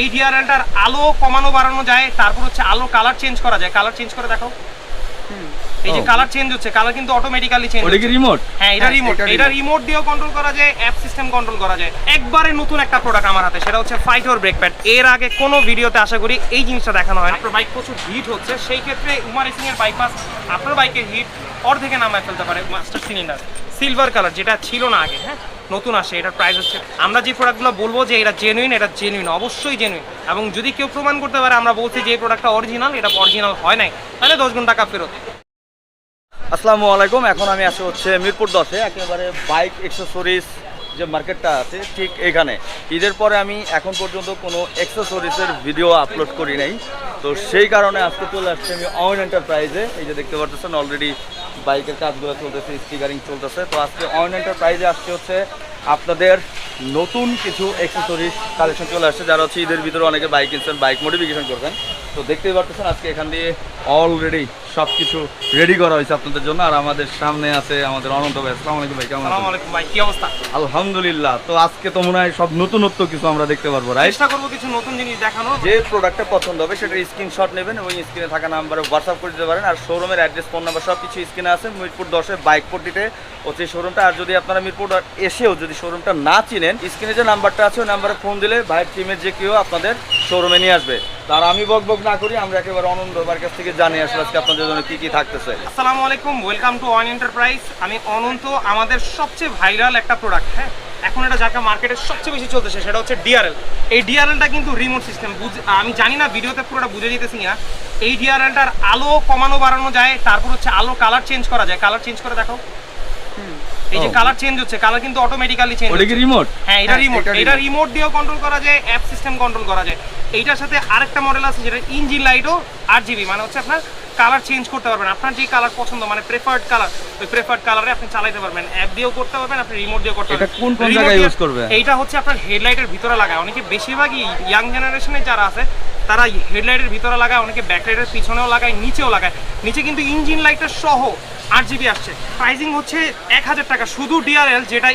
এই ডিআরএলটার আলো কমানো, বাড়ানো যায়, তারপর হচ্ছে আলো কালার চেঞ্জ করা যায়। কালার চেঞ্জ করে দেখো এই যে। কালার চেঞ্জ হচ্ছে কালার কিন্তু অটোমেটিক্যালি চেঞ্জ ওটা কি রিমোট হ্যাঁ এটা হ্যাঁ, রিমোট এটা এটা রিমোট দিয়েও কন্ট্রোল করা যায় অ্যাপ সিস্টেম কন্ট্রোল করা যায়। একবারে নতুন একটা প্রোডাক্ট আমার হাতে সেটা হচ্ছে ফাইটোর ব্রেক প্যাড এর আগে কোনো ভিডিওতে আশা করি এই জিনিসটা দেখানো হয় না। আপনার বাইক প্রচুর হিট হচ্ছে সেই ক্ষেত্রে উমার রেসিং এর বাইপাস আপনার বাইকের হিট অর্ধেকে নামায় ফেলতে পারে মাস্টার সিলিন্ডার সিলভার কালার যেটা ছিল না আগে হ্যাঁ? নতুন আসে এটার প্রাইস হচ্ছে। আমরা যে প্রোডাক্টগুলো বলব যে এটা জেনুইন এটা জেনুইন অবশ্যই জেনুইন এবং যদি কেউ প্রমাণ করতে পারে আমরা বলছি যে এই প্রোডাক্টটা অরিজিনাল এটা অরিজিনাল হয় নাই তাহলে দশ গুণ টাকা ফেরত। আসসালামু আলাইকুম, এখন আমি আসি হচ্ছে মিরপুর দশে। একেবারে বাইক এক্সেসরিজ যে মার্কেটটা আছে, ঠিক এখানে। ঈদের পরে আমি এখন পর্যন্ত কোনো এক্সেসরিজের ভিডিও আপলোড করি নাই। তো সেই কারণে আজকে চলে আসছে আমি অন এন্টারপ্রাইজে এই যে দেখতে পাচ্ছেন অলরেডি বাইকের কাজগুলো চলতেছে স্টিকারিং চলতেছে। তো আজকে অন এন্টারপ্রাইজে আসছে হচ্ছে আপনাদের নতুন কিছু এক্সেসরিজ কালেকশন চলে আসছে। যারা হচ্ছে ঈদের ভিতরে অনেকে বাইক কিনছেন বাইক মডিফিকেশন করবেন। তো দেখতেই পাচ্ছেন আজকে এখান দিয়ে অলরেডি সব কিছু রেডি করা হয়েছে আপনাদের জন্য। আর আমাদের সামনে আছে আমাদের অনন্ত ভাই। আসসালামু আলাইকুম ভাই কেমন আলাইকুম ভাই কি অবস্থা? আলহামদুলিল্লাহ। তো আজকে তো মনে হয় সব নতুনত্ব কিছু আমরা দেখতে পারব রাইট চেষ্টা করব কিছু নতুন জিনিস দেখানো। যে প্রোডাক্টটা পছন্দ হবে সেটার স্ক্রিনশট নেবেন এবং স্ক্রিনে থাকা নাম্বারে হোয়াটসঅ্যাপ করে দিতে পারেন। আর শোরুমের অ্যাড্রেস ফোন নাম্বার সব কিছু স্ক্রিনে আছে মিরপুর দশে বাইক পট্টিতে। হচ্ছে শোরুমটা আর যদি আপনারা মিরপুর এসেও যদি শোরুমটা না চিনেন স্ক্রিনে যে নাম্বারটা আছে ওই নাম্বারে ফোন দিলে ভাইয়ের টিমের যে কেউ আপনাদের শোরুমে নিয়ে আসবে। তার আমি বক বক না করি, আমরা একেবারে অনন্ত ভাইয়ের কাছ থেকে জানিয়ে আসলে আজকে আপনাদের জন্য কি কি থাকতেছে। আসসালামু আলাইকুম ওয়েলকাম টু ওয়ান এন্টারপ্রাইজ আমি অনন্ত, আমাদের সবচেয়ে ভাইরাল একটা প্রোডাক্ট হ্যাঁ? এখন এটা যাকে মার্কেটে সবচেয়ে বেশি চলতেছে, সেটা হচ্ছে ডিআরএল এই ডিআরএলটা কিন্তু রিমোট সিস্টেম আমি জানি না ভিডিওতে পুরোটা বুঝে যেতেছি না। এই ডিআরএলটার আলো কমানো, বাড়ানো যায়, তারপর হচ্ছে আলো কালার চেঞ্জ করা যায়। কালার চেঞ্জ করে দেখো এই যে। কালার চেঞ্জ হচ্ছে কালার কিন্তু অটোমেটিক্যালি চেঞ্জ ওটা কি রিমোট হ্যাঁ এটা হ্যাঁ, রিমোট এটা এটা রিমোট দিয়েও কন্ট্রোল করা যায় অ্যাপ সিস্টেম কন্ট্রোল করা যায়। এইটার সাথে আরেকটা মডেল আছে যেটা ইঞ্জিন লাইটও আট জিবি মানে হচ্ছে আপনার কালার চেঞ্জ করতে পারবেন। আপনার যে কালার পছন্দ মানে প্রেফার্ড কালার ওই প্রেফার্ড কালারে আপনি চালাতে পারবেন। অ্যাপ দিয়েও করতে পারবেন আপনি রিমোট দিয়েও করতে এটা পারবেন। কোন কোন জায়গায় use করবে? এইটা হচ্ছে আপনার হেডলাইটের ভিতরে লাগায়। অনেকে বেশিরভাগই ইয়াং জেনারেশনের যারা আছে তারা হেডলাইটের ভিতরে লাগায় অনেকে ব্যাকলাইটের পিছনেও লাগায় নিচেও লাগায়। নিচে কিন্তু ইঞ্জিন লাইটের সহ আট জিবি আসছে। প্রাইজিং হচ্ছে এক হাজার টাকা শুধু ডিআরএল যেটা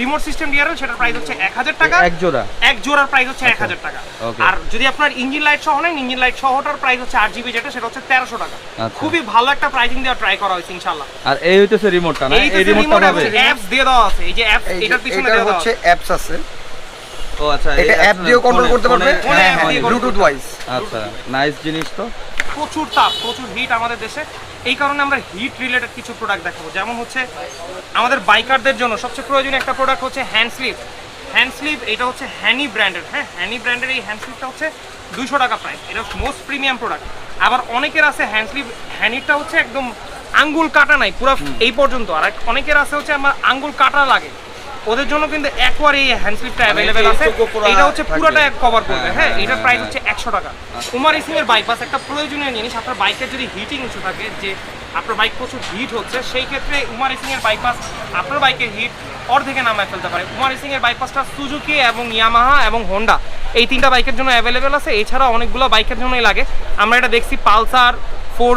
রিমোট সিস্টেম ডিআরএল সেটার প্রাইস হচ্ছে এক হাজার টাকা। এক জোড়া? এক জোড়ার প্রাইস হচ্ছে এক হাজার টাকা। আর যদি আপনার ইঞ্জিন লাইট সহ নেন ইঞ্জিন লাইট সহটার প্রাইস হচ্ছে আট জিবি যেটা সেটা হচ্ছে তেরোশো টাকা। আচ্ছা। খুবই ভালো একটা প্রাইসিং দেওয়া ট্রাই করা হয়েছে ইনশাল্লাহ আর এই হইতেছে রিমোটটা না? এই রিমোটটা পাবে অ্যাপস দিয়ে দেওয়া আছে এই যে অ্যাপস এটার পিছনে দেওয়া হচ্ছে আছে। অ্যাপস আছে। ও আচ্ছা এটা অ্যাপ দিয়েও কন্ট্রোল করতে পারবে? ফোনে হ্যাঁ app হ্যাঁ ব্লুটুথ ওয়াইজ আচ্ছা নাইস জিনিস তো। প্রচুর তাপ প্রচুর হিট আমাদের দেশে। এই কারণে আমরা হিট রিলেটেড কিছু প্রোডাক্ট দেখাবো। যেমন হচ্ছে আমাদের বাইকারদের জন্য সবচেয়ে প্রয়োজনীয় একটা প্রোডাক্ট হচ্ছে হ্যান্ড স্লিভ হ্যান্ড স্লিভ এটা হচ্ছে হ্যানি ব্র্যান্ডের হ্যাঁ? হ্যানি ব্র্যান্ডের এই হ্যান্ড স্লিভটা হচ্ছে দুশো টাকা প্রাইস এটা মোস্ট প্রিমিয়াম প্রোডাক্ট আবার অনেকের আছে হ্যান্ড স্লিভ হ্যানিটা হচ্ছে একদম আঙ্গুল কাটা নাই পুরো এই পর্যন্ত। আর অনেকের আছে হচ্ছে আমার আঙ্গুল কাটা লাগে। ওদের জন্য কিন্তু একবার এই হ্যান্ড স্লিভটা অ্যাভেলেবেল আছে। এটা হচ্ছে। পুরোটা কভার করবে হ্যাঁ, হ্যাঁ হ্যাঁ, এটার হ্যাঁ, প্রাইস হ্যাঁ। হচ্ছে একশো টাকা। কুমার ইসিং এর বাইপাস একটা প্রয়োজনীয় জিনিস আপনার বাইকের যদি হিটিং ইস্যু থাকে যে আপনার বাইক প্রচুর হিট হচ্ছে সেই ক্ষেত্রে উমার ইসিং বাইপাস আপনার বাইকের হিট অর্ধেকে নামায় ফেলতে পারে। উমার ইসিং বাইপাসটা সুজুকি এবং ইয়ামাহা এবং হোন্ডা এই তিনটা বাইকের জন্য অ্যাভেলেবেল আছে। এছাড়া অনেকগুলো বাইকের জন্যই লাগে। আমরা এটা দেখছি পালসার ফোর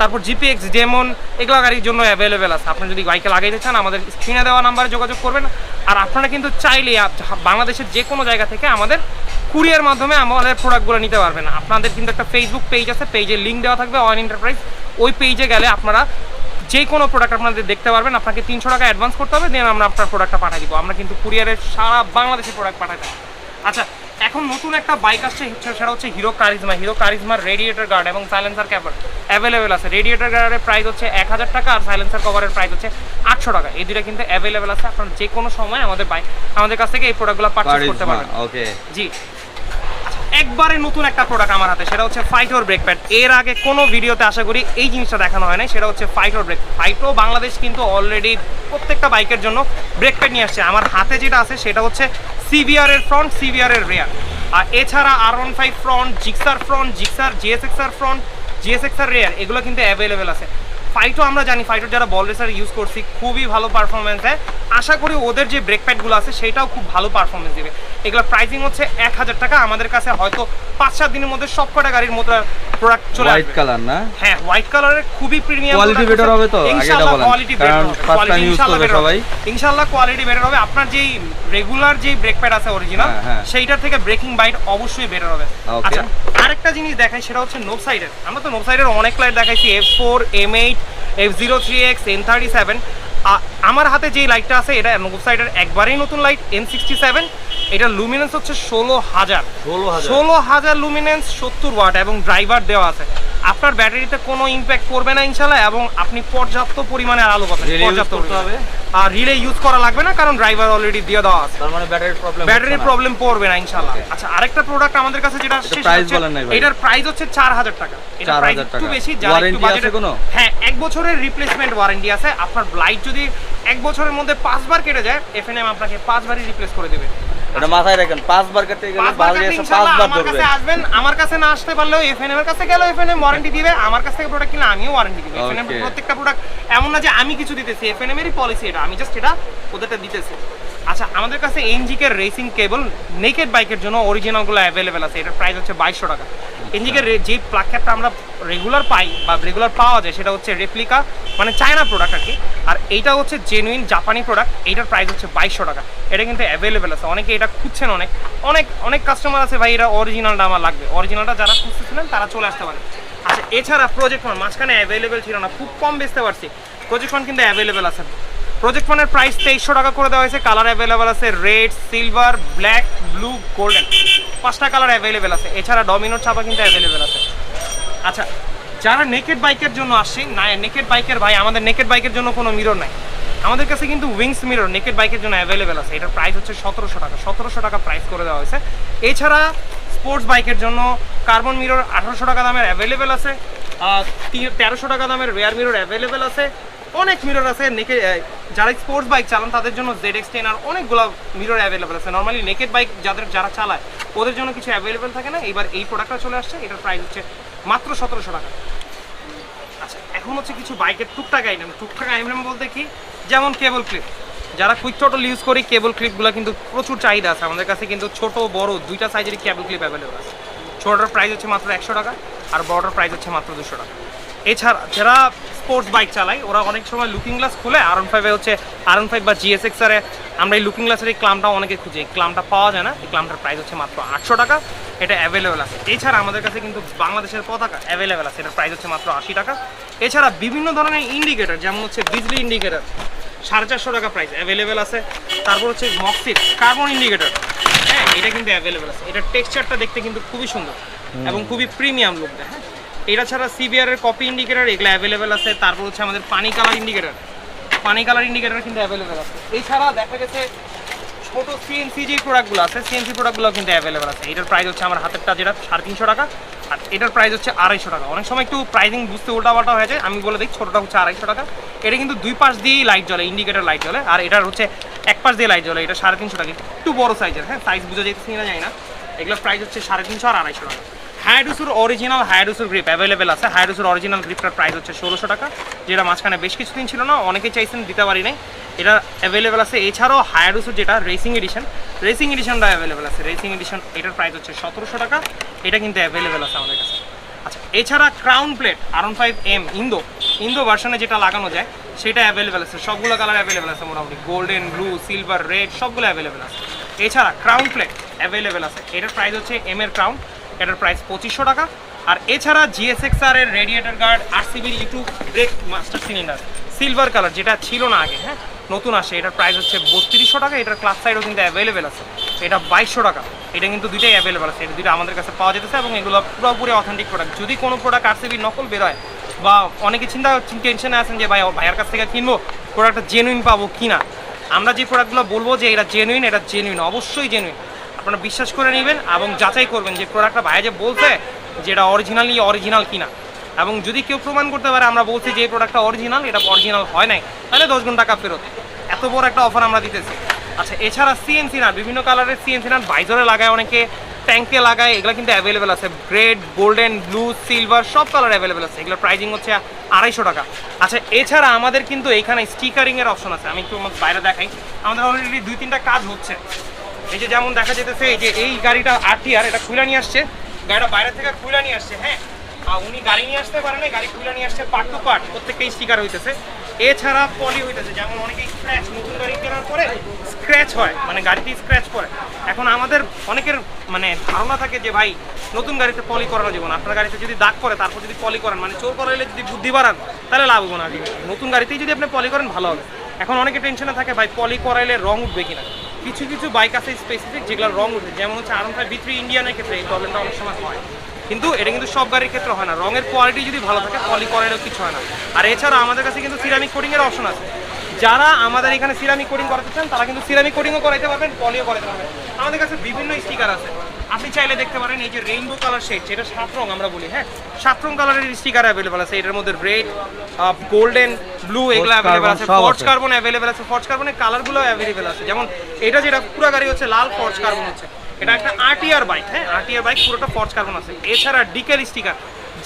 তারপর জিপিএক্স ডেমন এগুলো গাড়ির জন্য অ্যাভেলেবেল আছে। আপনি যদি বাইকে লাগাইতে চান, আমাদের স্ক্রিনে দেওয়া নাম্বারে যোগাযোগ করবেন। আর আপনারা কিন্তু চাইলে বাংলাদেশের যে কোনো জায়গা থেকে আমাদের কুরিয়ার মাধ্যমে আমাদের প্রোডাক্টগুলো নিতে পারবেন। আপনাদের কিন্তু একটা ফেসবুক পেজ আছে পেজের লিঙ্ক দেওয়া থাকবে অন এন্টারপ্রাইজ ওই পেজে গেলে আপনারা যে কোনো প্রোডাক্ট আপনাদের দেখতে পারবেন। আপনাকে তিনশো টাকা অ্যাডভান্স করতে হবে দেন আমরা আপনার প্রোডাক্টটা পাঠিয়ে দিব। আমরা কিন্তু কুরিয়ারের সারা বাংলাদেশের প্রোডাক্ট পাঠাই আচ্ছা এখন নতুন একটা বাইক আসছে সেটা হচ্ছে হিরো কারিজমা হিরো কারিজমার রেডিয়েটার গার্ড এবং সাইলেন্সার ক্যাপার অ্যাভেলেবেল আছে। রেডিয়েটার গার্ডের প্রাইস হচ্ছে এক হাজার টাকা আর সাইলেন্সার কভারের প্রাইস হচ্ছে আটশো টাকা। এই দুটা কিন্তু অ্যাভেলেবেল আছে। আপনার যে কোনো সময় আমাদের বাইক আমাদের কাছ থেকে এই প্রোডাক্টগুলো পারচেস করতে পারবেন। ওকে জি। একবারে নতুন একটা প্রোডাক্ট আমার হাতে, সেটা হচ্ছে ফাইটোর ব্রেক প্যাড এর আগে কোনো ভিডিওতে আশা করি এই জিনিসটা দেখানো হয় না সেটা হচ্ছে ফাইটোর ব্রেক ফাইটো বাংলাদেশ কিন্তু অলরেডি প্রত্যেকটা বাইকের জন্য ব্রেক প্যাড নিয়ে আসছে। আমার হাতে যেটা আছে সেটা হচ্ছে সিভিআর এর ফ্রন্ট সিভিআর এর রেয়ার আর এছাড়া আর one five front Gixxer front Gixxer GSXR front GSXR rear এগুলো কিন্তু অ্যাভেলেবেল আছে। ফাইটো আমরা জানি ফাইটোর যারা বল রেসার ইউজ করছি, খুবই ভালো পারফরমেন্স হয় আশা করি ওদের যে ব্রেক প্যাডগুলো আছে সেটাও খুব ভালো পারফরমেন্স দেবে। এগুলোর প্রাইসিং হচ্ছে এক হাজার টাকা আমাদের কাছে হয়তো পাঁচ সাত দিনের মধ্যে সব কটা গাড়ির মতো প্রোডাক্ট চলে হোয়াইট কালার না? হ্যাঁ হোয়াইট কালারের খুবই প্রিমিয়াম Quality better হবে তো? বলেন। কোয়ালিটি বেটার সবাই। ইনশাআল্লাহ কোয়ালিটি বেটার হবে। আপনার যেই রেগুলার যেই ব্রেক প্যাড আছে অরিজিনাল হ্যাঁ, হ্যাঁ। সেইটার থেকে ব্রেকিং বাইট অবশ্যই বেটার হবে। আচ্ছা আরেকটা জিনিস দেখাই সেটা হচ্ছে নোভ সাইডের আমরা তো নোভ সাইডের অনেক লাইট দেখাইছি F four M eight F zero three X N thirty seven আমার হাতে যে লাইটটা আছে এটা সাইডের একবারেই নতুন লাইট এন সিক্সটি সেভেন এটা লুমিনেন্স হচ্ছে ষোলো হাজার। ষোলো হাজার। লুমিনেন্স সত্তর ওয়াট এবং ড্রাইভার দেওয়া আছে। আপনার ব্যাটারিতে কোনো ইম্প্যাক্ট করবে না ইনশাল্লাহ এবং আপনি পর্যাপ্ত পরিমাণে আলো পাবেন পর্যাপ্ত হবে? আর রিলে ইউজ করা লাগবে না কারণ ড্রাইভার অলরেডি দিয়ে দেওয়া আছে। তার মানে ব্যাটারির প্রবলেম ব্যাটারির প্রবলেম পড়বে না ইনশাল্লাহ আচ্ছা আরেকটা প্রোডাক্ট আমাদের কাছে যেটা আসছে সেটা price বলেন নাই এটার প্রাইস হচ্ছে চার হাজার টাকা। এটা প্রাইস একটু বেশি যারা একটু বাজেট কোনো? হ্যাঁ এক বছরের রিপ্লেসমেন্ট ওয়ারেন্টি আছে। আপনার লাইট যদি এক বছরের মধ্যে পাঁচবার কেটে যায় এফএনএম আপনাকে পাঁচবারই রিপ্লেস করে দেবে। এটা মাথায় রাখেন পাঁচবার কেটে গেলে বাজে এসে পাঁচবার ধরবে। আসবেন আমার কাছে না আসতে পারলেও এফএনএম এর কাছে গেলেও এফএনএম ওয়ারেন্টি দিবে আমার কাছ থেকে প্রোডাক্ট কিনলে আমিও ওয়ারেন্টি দিব। এফএনএম. প্রত্যেকটা প্রোডাক্ট এমন না যে আমি কিছু দিতেছি এফএনএম এরই পলিসি এটা আমি জাস্ট এটা ওদেরটা দিতেছি। আচ্ছা আমাদের কাছে এনজিকের রেসিং কেবল নেকেড বাইকের জন্য অরিজিনালগুলো অ্যাভেলেবেল আছে। এটার প্রাইস হচ্ছে বাইশশো টাকা। এনজিকের যে প্লাগ ক্যাপটা আমরা রেগুলার পাই বা রেগুলার পাওয়া যায় সেটা হচ্ছে রেপ্লিকা মানে চায়না প্রোডাক্ট আর কি। আর এইটা হচ্ছে জেনুইন জাপানি প্রোডাক্ট এইটার প্রাইস হচ্ছে বাইশশো টাকা। এটা কিন্তু অ্যাভেলেবেল আছে। অনেকে এটা খুঁজছেন অনেক। অনেক অনেক কাস্টমার আছে ভাই এটা অরিজিনালটা আমার লাগবে। অরিজিনালটা যারা খুঁজতেছিলেন তারা চলে আসতে পারে আচ্ছা এছাড়া প্রজেক্ট ফোন মাঝখানে অ্যাভেলেবেল ছিল না খুব কম বেচতে পারছি। প্রজেক্ট ফোন কিন্তু অ্যাভেলেবেল আছে। প্রজেক্ট ফোনের প্রাইস তেইশশো টাকা করে দেওয়া হয়েছে। কালার অ্যাভেলেবেল আছে red silver black blue golden পাঁচটা কালার অ্যাভেলেবেল আছে। এছাড়া ডমিনোর ছাপা কিন্তু অ্যাভেলেবেল আছে। আচ্ছা যারা নেকেড বাইকের জন্য আসছে, না নেকেড বাইকের ভাই, আমাদের নেকেড বাইকের জন্য কোনো মিরর নাই। আমাদের কাছে কিন্তু উইংস মিরর নেকেড বাইকের জন্য অ্যাভেলেবেল আছে। এটার প্রাইস হচ্ছে সতেরোশো টাকা। সতেরোশো টাকা প্রাইস করে দেওয়া হয়েছে। এছাড়া স্পোর্টস বাইকের জন্য কার্বন মিরর আঠারোশো টাকা দামের অ্যাভেলেবেল আছে। তেরোশো টাকা দামের রেয়ার মিরর অ্যাভেলেবেল আছে। অনেক মিরর আছে নেকে যারা স্পোর্টস বাইক চালান, তাদের জন্য জেড এক্স টেন আর অনেকগুলো মিরর অ্যাভেলেবেল আছে। নর্মালি নেকেড বাইক যাদের যারা চালায়, ওদের জন্য কিছু অ্যাভেলেবেল থাকে না। এবার এই প্রোডাক্টটা চলে আসছে, এটার প্রাইস হচ্ছে মাত্র সতেরোশো টাকা। আচ্ছা এখন হচ্ছে কিছু বাইকের টুকটাক আইটেম টুকটাক আইটেম বলতে কি? যেমন কেবল ক্লিপ যারা কুইক টোটাল ইউজ করি কেবল ক্লিপগুলো কিন্তু প্রচুর চাহিদা আছে। আমাদের কাছে কিন্তু ছোট, বড় দুইটা সাইজেরই কেবল ক্লিপ অ্যাভেলেবল আছে। ছোটটার প্রাইস হচ্ছে মাত্র একশো টাকা, আর বড়টার প্রাইস হচ্ছে মাত্র দুশো টাকা। এছাড়া যারা স্পোর্টস বাইক চালায় ওরা অনেক সময় লুকিং গ্লাস খুলে আর ওয়ান ফাইভে হচ্ছে আর ওয়ান ফাইভ বা জিএসএক্স আরে আমরা এই লুকিং গ্লাসের এই ক্লামটা অনেকে খুঁজি। এই ক্লামটা পাওয়া যায় না এই ক্লামটার প্রাইস হচ্ছে মাত্র আটশো টাকা এটা অ্যাভেলেবেল আছে। এছাড়া আমাদের কাছে কিন্তু বাংলাদেশের পতাকা অ্যাভেলেবেল আছে এটার প্রাইস হচ্ছে মাত্র আশি টাকা। এছাড়া বিভিন্ন ধরনের ইন্ডিকেটার যেমন হচ্ছে বিজলি ইন্ডিকেটর সাড়ে চারশো টাকা প্রাইস অ্যাভেলেবেল আছে। তারপর হচ্ছে মক্সির কার্বন ইন্ডিকেটর হ্যাঁ এটা কিন্তু অ্যাভেলেবেল আছে। এটার টেক্সচারটা দেখতে কিন্তু খুবই সুন্দর এবং খুবই প্রিমিয়াম লুক দেয় হ্যাঁ। এটা ছাড়া সিবিআর এর কপি ইন্ডিকেটর এগুলো অ্যাভেলেবেল আছে। তারপর হচ্ছে আমাদের পানি কালার ইন্ডিকেটর পানি কালার ইন্ডিকেটর কিন্তু অ্যাভেলেবেল আছে। এছাড়া দেখা গেছে ছোট সিএনসি যে প্রোডাক্টগুলো আছে। সিএনসি প্রোডাক্টগুলো কিন্তু অ্যাভেলেবেল আছে। এটার প্রাইস হচ্ছে আমার হাতেরটা যেটা সাড়ে তিনশো টাকা। আর এটার প্রাইস হচ্ছে আড়াইশো টাকা। অনেক সময় একটু প্রাইসিং বুঝতে উল্টাপাল্টা হয়ে যায়। আমি বলে দিই, ছোটোটা হচ্ছে আড়াইশো টাকা। এটা কিন্তু দুই পাশ দিয়েই লাইট জ্বলে ইন্ডিকেটর লাইট জ্বলে। আর এটার হচ্ছে এক পাশ দিয়ে লাইট জ্বলে। এটা সাড়ে তিনশো টাকা। একটু বড় সাইজের হ্যাঁ সাইজ বুঝে যেতেছি যায় না। এগুলোর প্রাইস হচ্ছে সাড়ে তিনশো আর আড়াইশো টাকা। হায়াডুসুর অরিজিনাল হায়াডুসুর গ্রিপ অ্যাভেলেবেল আছে। হায়াডুসুর অরিজিনাল গ্রিপটার প্রাইস হচ্ছে ষোলোশো টাকা, যেটা মাঝখানে বেশ কিছুদিন ছিল না অনেকেই চাইছেন দিতে পারি নাই। এটা অ্যাভেলেবেল আছে। এছাড়াও হায়াডুসুর যেটা রেসিং এডিশন রেসিং এডিশনটা অ্যাভেলেবেল আছে। রেসিং এডিশন এটার প্রাইস হচ্ছে সতেরোশো টাকা। এটা কিন্তু অ্যাভেলেবেল আছে আমাদের কাছে। আচ্ছা এছাড়া ক্রাউন প্লেট আর ফাইভ এম ইন্দো ইন্দো ভার্সনে যেটা লাগানো যায়, সেটা অ্যাভেলেবেল আছে। সবগুলো কালার অ্যাভেলেবেল আছে মোটামুটি। গোল্ডেন ব্লু সিলভার রেড সবগুলো অ্যাভেলেবেল আছে। এছাড়া ক্রাউন প্লেট অ্যাভেলেবেল আছে। এটার প্রাইস হচ্ছে এম এর ক্রাউন এটার প্রাইস পঁচিশশো টাকা। আর এছাড়া জিএসএক্স আর এর রেডিয়েটার গার্ড আর সিবির ইটু brake master cylinder silver colour যেটা ছিল না আগে হ্যাঁ নতুন আসে, এটার প্রাইস হচ্ছে বত্রিশশো টাকা, এটার ক্লাস সাইডও কিন্তু অ্যাভেলেবেল আছে। এটা বাইশশো টাকা, এটা কিন্তু দুইটাই অ্যাভেলেবেল আছে, এটা দুইটা আমাদের কাছে পাওয়া যেতেছে এবং এগুলো পুরোপুরি অথেন্টিক প্রোডাক্ট যদি কোনো প্রোডাক্ট আর সিবির নকল বেরোয় বা অনেকে চিন্তা টেনশনে আছেন যে ভাই, ভাইয়ার কাছ থেকে কিনবো প্রোডাক্টটা জেনুইন পাবো কিনা? আমরা যে প্রোডাক্টগুলো বলব যে এটা জেনুইন এটা জেনুইন অবশ্যই জেনুইন আপনারা বিশ্বাস করে নেবেন এবং যাচাই করবেন যে প্রোডাক্টটা ভাইয়া যে বলছে যে এটা অরিজিনালি অরিজিনাল কিনা। এবং যদি কেউ প্রমাণ করতে পারে আমরা বলছি যে এই প্রোডাক্টটা অরিজিনাল এটা অরিজিনাল হয় নাই, তাহলে দশ গুণ টাকা ফেরত। এত বড় একটা অফার আমরা দিতেছি। আচ্ছা এছাড়া সিএনসি নাট, বিভিন্ন কালারের সিএনসি নাট বাইজরে লাগায় অনেকে ট্যাঙ্কে লাগায়, এগুলো কিন্তু অ্যাভেলেবেল আছে। রেড গোল্ডেন ব্লু সিলভার সব কালার অ্যাভেলেবেল আছে। এগুলোর প্রাইজিং হচ্ছে আড়াইশো টাকা। আচ্ছা এছাড়া আমাদের কিন্তু এখানে স্টিকারিংয়ের অপশন আছে। আমি একটু বাইরে দেখাই। আমাদের অলরেডি দুই তিনটা কাজ হচ্ছে। এই যে যেমন দেখা যেতেছে, এই যে এই গাড়িটা আরটিআর এটা খুলে নিয়ে আসছে। গাড়িটা বাইরে থেকে খুলে নিয়ে আসছে হ্যাঁ? আর উনি গাড়ি নিয়ে আসতে পারে না গাড়ি খুলে নিয়ে আসছে পার্ট টু পার্ট প্রত্যেকটা স্টিকার হইতেছে। এছাড়া পলি হইতেছে, যেমন অনেকে স্ক্র্যাচ নতুন গাড়ি কেনার পরে স্ক্র্যাচ হয় মানে গাড়িতে স্ক্র্যাচ করে। এখন আমাদের অনেকের মানে ধারণা থাকে যে, ভাই, নতুন গাড়িতে পলি করানো যাবে না। আপনার গাড়িতে যদি দাগ করে তারপর যদি পলি করেন মানে চোর করাইলে যদি বুদ্ধি বাড়ান, তাহলে লাভ হবে না নতুন গাড়িতেই যদি আপনি পলি করেন, ভালো হবে। এখন অনেকে টেনশনে থাকে, ভাই পলি করাইলে রং উঠবে কিনা? কিছু কিছু বাইক আছে স্পেসিফিক যেগুলো রং উঠে, যেমন হচ্ছে আরন ফাইভ ইন্ডিয়ানের ক্ষেত্রে এই প্রবলেমটা অনেক সময় হয়। কিন্তু এটা কিন্তু সব গাড়ির ক্ষেত্রে হয় না, রঙের কোয়ালিটি যদি ভালো থাকে পলি করারও কিছু হয় না। আর এছাড়া আমাদের কাছে কিন্তু সিরামিক কোডিংয়ের অপশন আছে। যারা আমাদের এখানে সিরামিক কোডিং করাতে চান, তারা কিন্তু সিরামিক কোডিংও করাইতে পারবেন পলিও করাতে পারবেন। আমাদের কাছে বিভিন্ন স্টিকার আছে। আপনি চাইলে দেখতে পারেন এই যে রেইনবো কালার শেড যেটা সাত রং আমরা বলি হ্যাঁ? সাত রং কালারের স্টিকার অ্যাভেলেবেল আছে এটার মধ্যে রেড গোল্ডেন ব্লু এগুলো অ্যাভেলেবেল আছে ফর্চ কার্বন অ্যাভেলেবল আছে ফর্চ কার্বনের কালারগুলো অ্যাভেলেবেল আছে। যেমন এটা যেটা পুরো গাড়ি হচ্ছে লাল ফর্চ কার্বন হচ্ছে। এটা একটা আরটিআর বাইক হ্যাঁ? আরটিআর বাইক পুরোটা ফর্চ কার্বন আছে। এছাড়া ডিকেল স্টিকার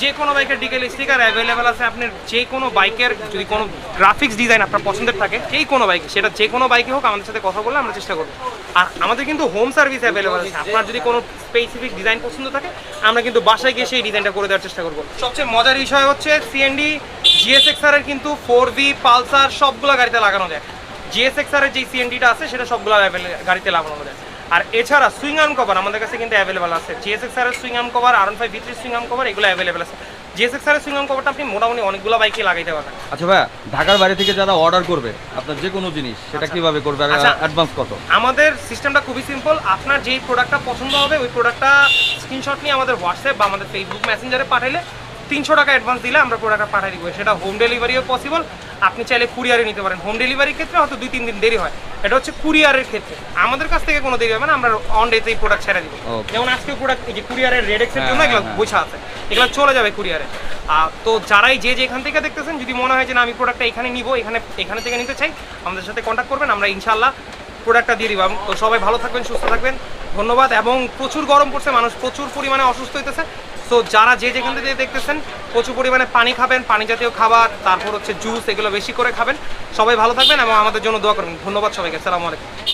যে কোনো বাইকের ডিকেল স্টিকার অ্যাভেলেবেল আছে। আপনার যে কোনো বাইকের, যদি কোনো গ্রাফিক্স ডিজাইন আপনার পছন্দের থাকে, যেই কোনো বাইক, সেটা যে কোনো বাইকে হোক, আমাদের সাথে কথা বললে আমরা চেষ্টা করব। আর আমাদের কিন্তু হোম সার্ভিস অ্যাভেলেবেল আছে। আপনার যদি কোনো স্পেসিফিক ডিজাইন পছন্দ থাকে, আমরা কিন্তু বাসায় গিয়ে সেই ডিজাইনটা করে দেওয়ার চেষ্টা করব। সবচেয়ে মজার বিষয় হচ্ছে সিএনডি জিএসএক্সআর এর কিন্তু ফোর ভি পালসার, সবগুলো গাড়িতে লাগানো যায়। জিএসএক্সআর এর যে সিএনডিটা আছে, সেটা সবগুলো গাড়িতে লাগানো যায়। আর এছাড়া সুইং আর্ম কভার আমাদের কাছে কিন্তু অ্যাভেলেবল আছে। জিএসএক্সআর এর swing arm cover R five V three swing arm cover এগুলো অ্যাভেলেবল আছে। জিএসএক্সআর এর সুইং আর্ম কভারটা আপনি মোটামুটি অনেকগুলো বাইকে লাগাইতে পারবেন। আচ্ছা ভাইয়া ঢাকার বাইরে থেকে যারা অর্ডার করবে আপনার যে কোনো জিনিস সেটা আচ্ছা। কীভাবে করবে আর আচ্ছা। অ্যাডভান্স কত? আমাদের সিস্টেমটা খুবই সিম্পল আপনার যেই প্রোডাক্টটা পছন্দ হবে ওই প্রোডাক্টটা স্ক্রিনশট নিয়ে আমাদের হোয়াটসঅ্যাপ বা আমাদের ফেসবুক মেসেঞ্জারে পাঠাইলে তিনশো টাকা অ্যাডভান্স দিলে আমরা প্রোডাক্টটা পাঠিয়ে দিব। সেটা হোম ডেলিভারিও পসিবল আপনি চাইলে কুরিয়ারে নিতে পারেন। হোম ডেলিভারির ক্ষেত্রে হয়তো দুই তিন দিন দেরি হয়। এটা হচ্ছে কুরিয়ারের ক্ষেত্রে। আমাদের কাছ থেকে কোনো দেরি হবে না আমরা অন ডেতেই প্রোডাক্ট ছেড়ে দিব। যেমন আজকে প্রোডাক্ট এই যে কুরিয়ারের রেড এক্সের জন্য হ্যাঁ, এগুলো হ্যাঁ, বোঝা আছে। এগুলো চলে যাবে কুরিয়ারে তো যারাই যে যেখান থেকে দেখতেছেন যদি মনে হয় যে না আমি প্রোডাক্টটা এখানে নিব এখানে এখানে থেকে নিতে চাই আমাদের সাথে কন্ট্যাক্ট করবেন আমরা ইনশাল্লাহ প্রোডাক্টটা দিয়ে দিব। তো সবাই ভালো থাকবেন সুস্থ থাকবেন। ধন্যবাদ এবং প্রচুর গরম পড়ছে মানুষ প্রচুর পরিমাণে অসুস্থ হইতেছে। তো যারা যে যেখান থেকে দেখতেছেন, প্রচুর পরিমাণে পানি খাবেন, পানি জাতীয় খাবার, তারপর হচ্ছে জুস এগুলো বেশি করে খাবেন। সবাই ভালো থাকবেন এবং আমাদের জন্য দোয়া করবেন। ধন্যবাদ সবাইকে। সালামালাইকুম